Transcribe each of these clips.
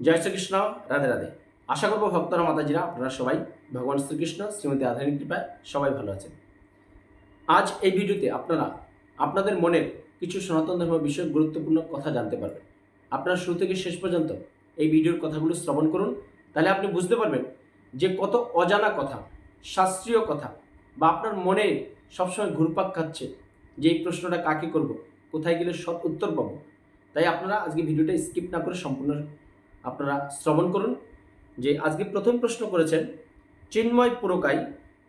জয় শ্রীকৃষ্ণ, রাধে রাধে। আশা করব ভক্তরা, মাতাজিরা, আপনারা সবাই ভগবান শ্রীকৃষ্ণ, শ্রীমতী আধারিক কৃপায় সবাই ভালো আছেন। আজ এই ভিডিওতে আপনারা আপনাদের মনের কিছু সনাতন ধর্ম বিষয়ক গুরুত্বপূর্ণ কথা জানতে পারবেন। আপনারা শুরু থেকে শেষ পর্যন্ত এই ভিডিওর কথাগুলো শ্রবণ করুন, তাহলে আপনি বুঝতে পারবেন যে কত অজানা কথা, শাস্ত্রীয় কথা বা আপনার মনে সবসময় ঘুরপাক খাচ্ছে যে এই প্রশ্নটা কাকে করব, কোথায় গেলে সব উত্তর পাবো। তাই আপনারা আজকে ভিডিওটা স্কিপ না করে সম্পূর্ণ আপনারা শ্রবণ করুন যে আজকে প্রথম প্রশ্ন করেছেন, চিন্ময় পুরকাই,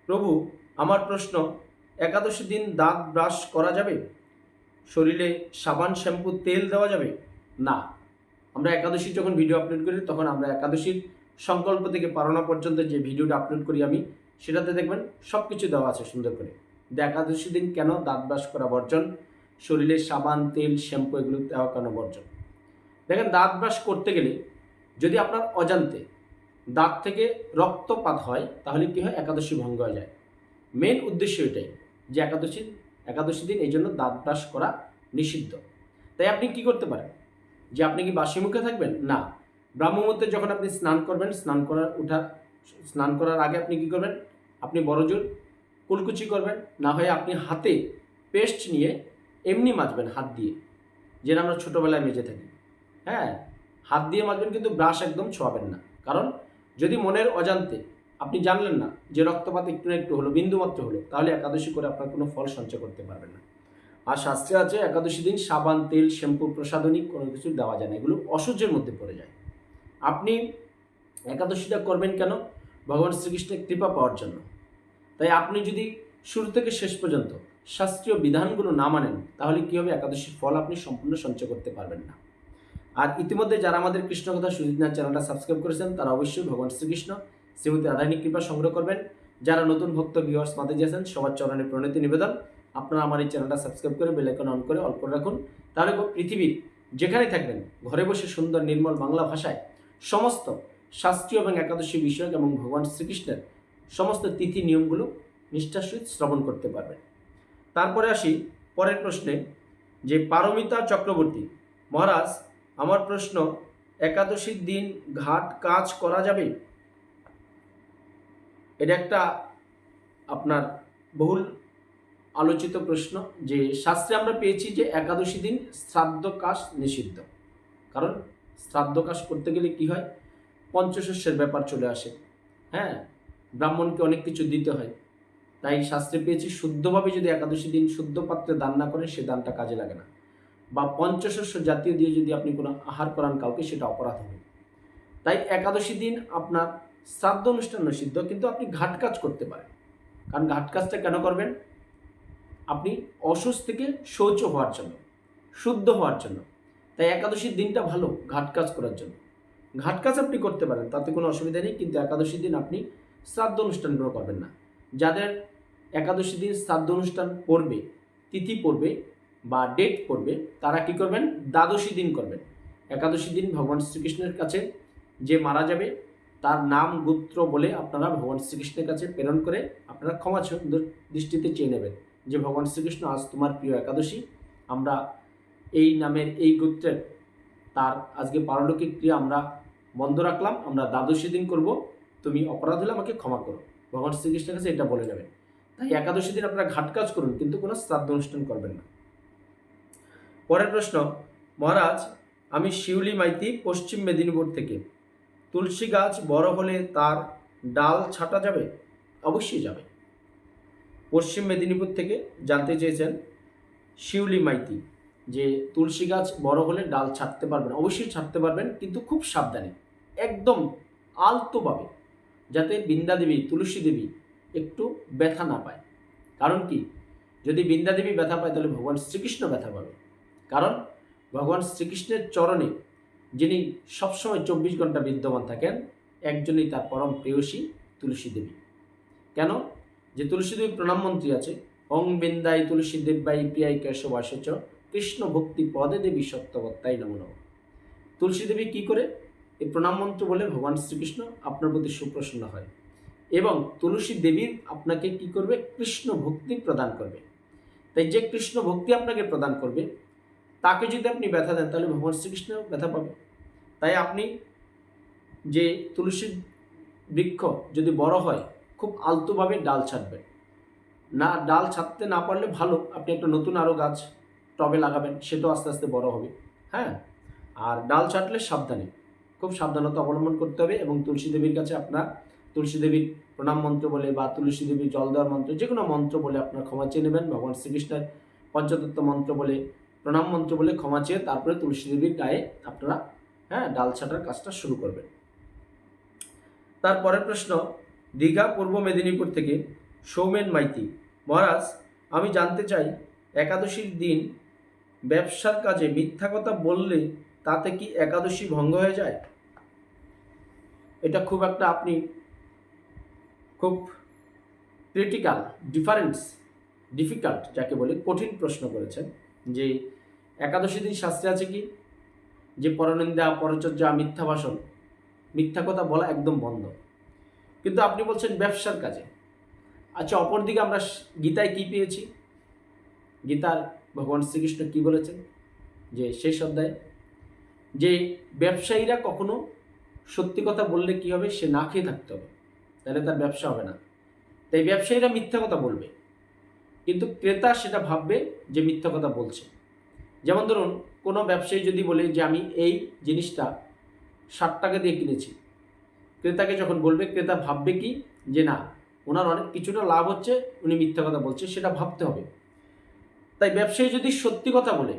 প্রভু, আমার প্রশ্ন, একাদশী দিন দাঁত ব্রাশ করা যাবে? শরীরে সাবান, শ্যাম্পু, তেল দেওয়া যাবে? না। আমরা একাদশী যখন ভিডিও আপলোড করি, তখন আমরা একাদশীর সংকল্প থেকে পারণা পর্যন্ত যে ভিডিওটা আপলোড করি আমি, সেটাতে দেখবেন সব কিছু দেওয়া আছে সুন্দর করে। একাদশী দিন কেন দাঁত ব্রাশ করা বর্জন? শরীরে সাবান, তেল, শ্যাম্পু এগুলো দেওয়া কেন বর্জন? দেখেন, দাঁত ব্রাশ করতে গেলে যদি আপনার অজান্তে দাঁত থেকে রক্তপাত হয়, তাহলে কী হয়? একাদশী ভঙ্গ হয়ে যায়। মেন উদ্দেশ্য এটাই যে একাদশী একাদশী দিন এই জন্য দাঁত ব্রাশ করা নিষিদ্ধ। তাই আপনি কি করতে পারেন? যে আপনি কি বাসি মুখে থাকবেন? না। ব্রাহ্মমূর্তে যখন আপনি স্নান করবেন, স্নান করার উঠা, স্নান করার আগে আপনি কি করবেন? আপনি বড়জোর কুলকুচি করবেন। না হয় আপনি হাতে পেস্ট নিয়ে এমনি মাজবেন হাত দিয়ে, যেটা আমরা ছোটোবেলায় মেজে থাকি। হ্যাঁ? হাত দিয়ে মাজবেন কিন্তু ব্রাশ একদম ছোঁয়াবেন না। কারণ যদি মনের অজান্তে, আপনি জানলেন না যে রক্তপাত একটু না একটু হলো বিন্দুমাত্র হলো, তাহলে একাদশী করে আপনার কোনো ফল সঞ্চয় করতে পারবেন না। আর শাস্ত্রে আছে, একাদশী দিন সাবান, তেল, শ্যাম্পু, প্রসাধনী, কোনো কিছু দেওয়া যায় না। এগুলো অসহ্যের মধ্যে পড়ে যায়। আপনি একাদশীটা করবেন কেন? ভগবান শ্রীকৃষ্ণের কৃপা পাওয়ার জন্য। তাই আপনি যদি শুরু থেকে শেষ পর্যন্ত শাস্ত্রীয় বিধানগুলো না মানেন, তাহলে কী হবে? একাদশীর ফল আপনি সম্পূর্ণ সঞ্চয় করতে পারবেন না। আর ইতিমধ্যে যারা আমাদের কৃষ্ণকথা সুজিতনাথ চ্যানেলটা সাবস্ক্রাইব করেছেন, তারা অবশ্যই ভগবান শ্রীকৃষ্ণ শ্রীমতী রাধারণী কৃপা সংগ্রহ করবেন। যারা নতুন ভক্ত ভিউয়ার্স মাতে আছেন, সবার চরণে প্রণতি নিবেদন। আপনারা আমার এই চ্যানেলটা সাবস্ক্রাইব করে বেলাইকন অন করে অল করে রাখুন। তাহলে পৃথিবীর যেখানেই থাকবেন, ঘরে বসে সুন্দর নির্মল বাংলা ভাষায় সমস্ত শাস্ত্রীয় এবং একাদশী বিষয়ক এবং ভগবান শ্রীকৃষ্ণের সমস্ত তিথি নিয়মগুলো নিষ্ঠার সহিত শ্রবণ করতে পারবেন। তারপরে আসি পরের প্রশ্নে, যে পারমিতা চক্রবর্তী মহারাজ আমার প্রশ্ন, একাদশীর দিন ঘাট কাজ করা যাবে? এটা একটা আপনার বহুল আলোচিত প্রশ্ন যে শাস্ত্রে আমরা পেয়েছি যে একাদশী দিন শ্রাদ্ধ কাজ নিষিদ্ধ। কারণ শ্রাদ্ধ কাজ করতে গেলে কি হয়? পঞ্চশস্যের ব্যাপার চলে আসে। হ্যাঁ ব্রাহ্মণকে অনেক কিছু দিতে হয়। তাই শাস্ত্রে পেয়েছি, শুদ্ধভাবে যদি একাদশী দিন শুদ্ধ পাত্রে দান না করে, সে দানটা কাজে লাগে না। বা পঞ্চশস্য জাতীয় দিয়ে যদি আপনি কোনো আহার করান কাউকে, সেটা অপরাধ হবে। তাই একাদশী দিন আপনার শ্রাদ্ধ অনুষ্ঠান নিষিদ্ধ, কিন্তু আপনি ঘাট কাজ করতে পারেন। কারণ ঘাট কাজটা কেন করবেন? আপনি অসুস্থ থেকে শৌচ হওয়ার জন্য, শুদ্ধ হওয়ার জন্য। তাই একাদশীর দিনটা ভালো ঘাট কাজ করার জন্য। ঘাট কাজ আপনি করতে পারেন, তাতে কোনো অসুবিধা নেই, কিন্তু একাদশীর দিন আপনি শ্রাদ্ধ অনুষ্ঠানগুলো করবেন না। যাদের একাদশী দিন শ্রাদ্ধ অনুষ্ঠান পড়বে, তিথি পড়বে বা ডেট করবে, তারা কি করবেন? দ্বাদশী দিন করবেন। একাদশী দিন ভগবান শ্রীকৃষ্ণের কাছে যে মারা যাবে, তার নাম গোত্র বলে আপনারা ভগবান শ্রীকৃষ্ণের কাছে প্রেরণ করে আপনারা ক্ষমা দৃষ্টিতে চেয়ে নেবেন যে, ভগবান শ্রীকৃষ্ণ, আজ তোমার প্রিয় একাদশী। আমরা এই নামের এই গোত্রের, তার আজকে পারলৌকিক ক্রিয়া আমরা বন্ধ রাখলাম, আমরা দ্বাদশী দিন করব। তুমি অপরাধ হলে আমাকে ক্ষমা করো। ভগবান শ্রীকৃষ্ণের কাছে এটা বলে নেবেন তাই একাদশী দিন আপনারা ঘাট কাজ করুন, কিন্তু কোনো শ্রাদ্ধ অনুষ্ঠান করবেন না। পরের প্রশ্ন, মহারাজ, আমি শিউলি মাইতি পশ্চিম মেদিনীপুর থেকে। তুলসী গাছ বড় হলে তার ডাল ছাটা যাবে? অবশ্যই যাবে। পশ্চিম মেদিনীপুর থেকে জানতে চেয়েছেন শিউলি মাইতি, যে তুলসী গাছ বড় হলে ডাল ছাড়তে পারবেন। অবশ্যই ছাড়তে পারবেন, কিন্তু খুব সাবধানে, একদম আলতোভাবে, যাতে বৃন্দা দেবী তুলসী দেবী একটু ব্যথা না পায়। কারণ কি? যদি বৃন্দা দেবী ব্যথা পায়, তাহলে ভগবান শ্রীকৃষ্ণ ব্যথা পাবে। কারণ ভগবান শ্রীকৃষ্ণের চরণে যিনি সবসময় চব্বিশ ঘণ্টা বিদ্যমান থাকেন, একজনই তার পরম প্রেয়সী তুলসী দেবী। কেন? যে তুলসী দেবী প্রণাম মন্ত্রী আছে, ওং বৃন্দাই তুলসী দেব্যাই প্রিয়াই কেশবাসচ, কৃষ্ণ ভক্তি পদে দেবী সত্যবত্তাই নম নম। তুলসী দেবী কী করে? এই প্রণাম মন্ত্র বলে ভগবান শ্রীকৃষ্ণ আপনার প্রতি সুপ্রসন্ন হয় এবং তুলসী দেবীর আপনাকে কি করবে? কৃষ্ণ ভক্তি প্রদান করবে। তাই যে কৃষ্ণ ভক্তি আপনাকে প্রদান করবে তাকে যদি আপনি ব্যথা দেন, তাহলে ভগবান শ্রীকৃষ্ণ ব্যথা পাবে তাই আপনি যে তুলসী বৃক্ষ যদি বড় হয়, খুব আলতোভাবে ডাল ছাড়বেন না, ডাল ছাড়তে না পারলে ভালো, আপনি একটা নতুন আরও গাছ টবে লাগাবেন, সেটাও আস্তে আস্তে বড় হবে। হ্যাঁ? আর ডাল ছাড়লে সাবধানে, খুব সাবধানতা অবলম্বন করতে হবে এবং তুলসী দেবীর কাছে আপনার, তুলসী দেবীর প্রণাম মন্ত্র বলে বা তুলসী দেবীর জল দেওয়ার মন্ত্র যে কোনো মন্ত্র বলে আপনার ক্ষমা চেয়ে নেবেন। ভগবান শ্রীকৃষ্ণের পঞ্চতত্ত্ব মন্ত্র বলে প্রণাম মন্ত্র বলে ক্ষমা চেয়ে তারপরে তুলসী দেবীর গায়ে আপনারা হ্যাঁ ডাল ছাটার কাজটা শুরু করবেন। তারপরের প্রশ্ন, দীঘা পূর্ব মেদিনীপুর থেকে সৌমেন মাইতি, মহারাজ, আমি জানতে চাই, একাদশীর দিন ব্যবসার কাজে মিথ্যা কথা বললে তাতে কি একাদশী ভঙ্গ হয়ে যায়? এটা খুব একটা আপনি খুব ক্রিটিক্যাল ডিফারেন্স ডিফিকাল্ট যাকে বলে কঠিন প্রশ্ন করেছেন। যে একাদশী দিন শাস্ত্রে আছে কি? যে পরনিন্দা, পরচর্যা মিথ্যা ভাষণ মিথ্যা কথা বলা একদম বন্ধ। কিন্তু আপনি বলছেন ব্যবসার কাজে। আচ্ছা অপরদিকে আমরা গীতায় কি পেয়েছি? গীতার ভগবান শ্রীকৃষ্ণ কি বলেছেন? যে শেষ অধ্যায়, যে ব্যবসায়ীরা কখনো সত্যি কথা বললে কি হবে? সে না খেয়ে থাকতে হবে। তাহলে তার ব্যবসা হবে না। তাই ব্যবসায়ীরা মিথ্যা কথা বলবে। কিন্তু ক্রেতা সেটা ভাববে যে মিথ্যা কথা বলছে। যেমন ধরুন, কোনো ব্যবসায়ী যদি বলে যে আমি এই জিনিসটা ষাট টাকা দিয়ে কিনেছি, ক্রেতাকে যখন বলবে, ক্রেতা ভাববে কি? যে না, ওনার অনেক কিছুটা লাভ হচ্ছে, উনি মিথ্যা কথা বলছে, সেটা ভাবতে হবে। তাই ব্যবসায়ী যদি সত্যি কথা বলে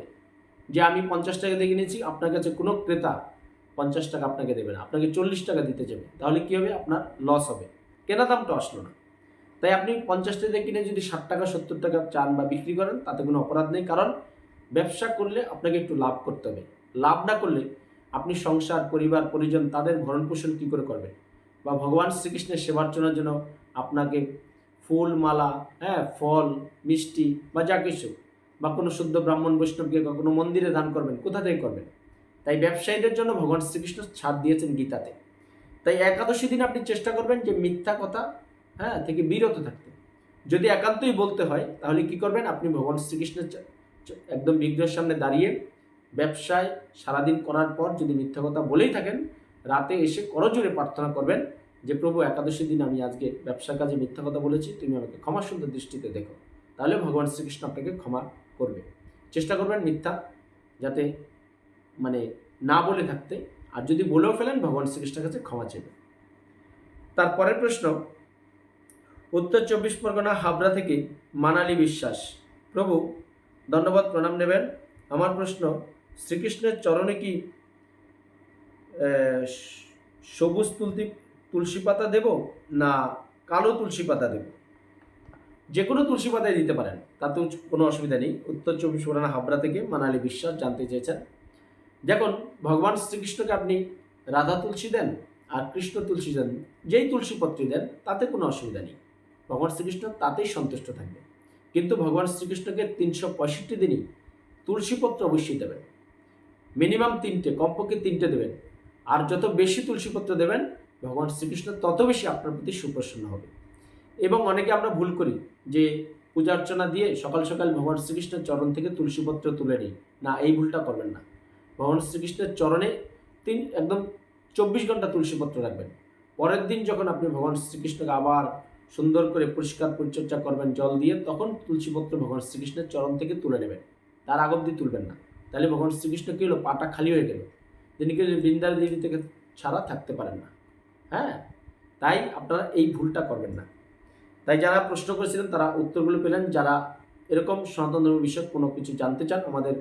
যে আমি পঞ্চাশ টাকা দিয়ে কিনেছি, আপনার কাছে কোনো ক্রেতা পঞ্চাশ টাকা আপনাকে দেবে না, আপনাকে চল্লিশ টাকা দিতে যাবে, তাহলে কী হবে? আপনার লস হবে। কেনা দামটা আসলো না। তাই আপনি পঞ্চাশ টাকা কিনে যদি ষাট টাকা, সত্তর টাকা চান বা বিক্রি করেন, তাতে কোনো অপরাধ নেই। কারণ ব্যবসা করলে আপনাকে একটু লাভ করতে হবে। লাভ না করলে আপনি সংসার, পরিবার, পরিজন তাদের ভরণ পোষণ কী করে করবেন? বা ভগবান শ্রীকৃষ্ণের সেবার্চনার জন্য আপনাকে ফুল, মালা হ্যাঁ ফল, মিষ্টি বা যা কিছু বা কোনো শুদ্ধ ব্রাহ্মণ, বৈষ্ণবকে বা কোনো মন্দিরে দান করবেন, কোথা থেকে করবেন? তাই ব্যবসায়ীদের জন্য ভগবান শ্রীকৃষ্ণ ছাড় দিয়েছেন গীতাতে। তাই একাদশী দিন আপনি চেষ্টা করবেন যে মিথ্যা কথা হ্যাঁ থেকে বিরত থাকতে। যদি একান্তই বলতে হয়, তাহলে কি করবেন? আপনি ভগবান শ্রীকৃষ্ণের একদম বিগ্রহের সামনে দাঁড়িয়ে ব্যবসায় সারাদিন করার পর যদি মিথ্যা কথা বলেই থাকেন, রাতে এসে করজোরে প্রার্থনা করবেন যে, প্রভু একাদশী দিন আমি আজকে ব্যবসার কাজে মিথ্যা কথা বলেছি, তুমি আমাকে ক্ষমা সুন্দর দৃষ্টিতে দেখো। তাহলে ভগবান শ্রীকৃষ্ণ আপনাকে ক্ষমা করবে। চেষ্টা করবেন মিথ্যা যাতে মানে না বলে থাকতে। আর যদি বলেও ফেলেন, ভগবান শ্রীকৃষ্ণের কাছে ক্ষমা চেবে তারপরের প্রশ্ন উত্তর চব্বিশ পরগনা হাবড়া থেকে মানালি বিশ্বাস। প্রভু, ধন্যবাদ, প্রণাম নেবেন। আমার প্রশ্ন, শ্রীকৃষ্ণের চরণে কি সবুজ তুলসী তুলসী পাতা দেব না কালো তুলসী পাতা দেব? যে কোনো তুলসী পাতায় দিতে পারেন তাতেও কোনো অসুবিধা নেই। উত্তর চব্বিশ পরগনা হাবড়া থেকে মানালি বিশ্বাস জানতে চেয়েছেন। দেখুন, ভগবান শ্রীকৃষ্ণকে আপনি রাধা তুলসী দেন আর কৃষ্ণ তুলসী দেন, যেই তুলসী পত্রী দেন, তাতে কোনো অসুবিধা নেই। ভগবান শ্রীকৃষ্ণ তাতেই সন্তুষ্ট থাকবে। কিন্তু ভগবান শ্রীকৃষ্ণকে তিনশো পঁয়ষট্টি দিনই তুলসীপত্র অবশ্যই দেবেন। মিনিমাম তিনটে, কমপক্ষে তিনটে দেবেন। আর যত বেশি তুলসীপত্র দেবেন, ভগবান শ্রীকৃষ্ণ তত বেশি আপনার প্রতি সুপ্রসন্ন হবে। এবং অনেকে আমরা ভুল করি যে পূজা অর্চনা দিয়ে সকাল সকাল ভগবান শ্রীকৃষ্ণের চরণ থেকে তুলসীপত্র তুলে নিই। না, এই ভুলটা করবেন না। ভগবান শ্রীকৃষ্ণের চরণে তিন, একদম চব্বিশ ঘণ্টা তুলসীপত্র রাখবেন। পরের দিন যখন আপনি ভগবান শ্রীকৃষ্ণকে আবার সুন্দর করে পরিষ্কার পরিচর্যা করবেন জল দিয়ে, তখন তুলসীপত্র ভগবান শ্রীকৃষ্ণের চরণ থেকে তুলে নেবেন। তার আগ অব্দি তুলবেন না। তাহলে ভগবান শ্রীকৃষ্ণ কী হলো? পাটা খালি হয়ে গেল। তিনি কি বৃন্দার দেবী থেকে ছাড়া থাকতে পারেন না। হ্যাঁ? তাই আপনারা এই ভুলটা করবেন না। তাই যারা প্রশ্ন করেছিলেন, তারা উত্তরগুলো পেলেন। যারা এরকম সনাতন ধর্ম বিষয়ক কোনো কিছু জানতে চান, আমাদের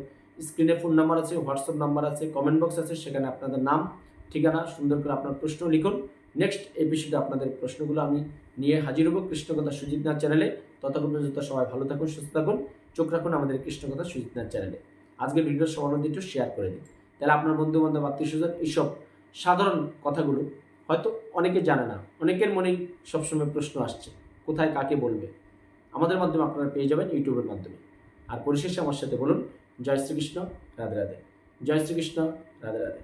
স্ক্রিনে ফোন নাম্বার আছে, হোয়াটসঅ্যাপ নাম্বার আছে, কমেন্ট বক্স আছে, সেখানে আপনাদের নাম, ঠিকানা, সুন্দর করে আপনার প্রশ্ন লিখুন। নেক্সট এপিসোডে আপনাদের প্রশ্নগুলো আমি নিয়ে হাজির হব কৃষ্ণকথা সুজিত নাথ চ্যানেলে। ততক্ষণ পর্যন্ত সবাই ভালো থাকুন, সুস্থ থাকুন, চোখ রাখুন আমাদের কৃষ্ণকথা সুজিত নাথ চ্যানেলে। আজকের ভিডিওর সমানন্দ একটু শেয়ার করে দিন। তাহলে আপনার বন্ধু বান্ধব আত্মীয় স্বজন এইসব সাধারণ কথাগুলো হয়তো অনেকে জানে না। অনেকের মনেই সবসময় প্রশ্ন আসছে, কোথায় কাকে বলবে? আমাদের মাধ্যমে আপনারা পেয়ে যাবেন ইউটিউবের মাধ্যমে। আর পরিশেষে আমার সাথে বলুন, জয় শ্রীকৃষ্ণ, রাধে রাধে। জয় শ্রীকৃষ্ণ, রাধে রাধে।